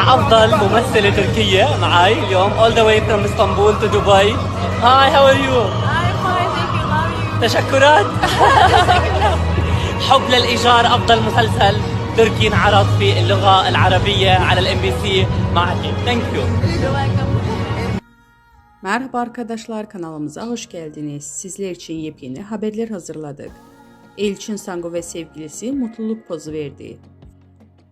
افضل ممثله تركيه معي اليوم all the way from اسطنبول to دبي هاي how are you I'm fine, thank you. Love you. تشكرات حب للايجار افضل مسلسل تركي انعرض في اللغه العربيه على الام بي سي معك ثانك يو You're welcome. Merhaba arkadaşlar kanalımıza hoş geldiniz. Sizler için yepyeni haberler hazırladık. Elçin Sango ve sevgilisi mutluluk pozu verdi.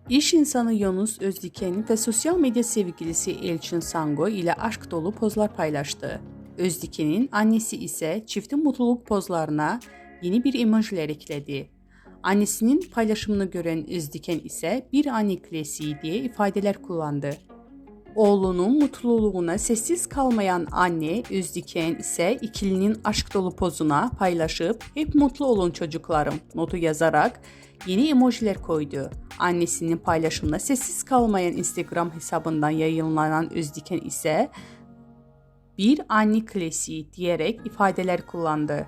İş insanı Yunus Özdiken ve sosyal medya sevgilisi Elçin Sango ile aşk dolu pozlar paylaştı. Özdiken'in annesi ise çiftin mutluluk pozlarına yeni bir emojiler ekledi. Annesinin paylaşımını gören Özdiken ise bir anne diye ifadeler kullandı. Oğlunun mutluluğuna sessiz kalmayan anne Özdiken ise ikilinin aşk dolu pozuna paylaşıp hep mutlu olun çocuklarım notu yazarak yeni emojiler koydu. Annesinin paylaşımına sessiz kalmayan Instagram hesabından yayınlanan Özdiken ise bir anne klasiği diyerek ifadeler kullandı.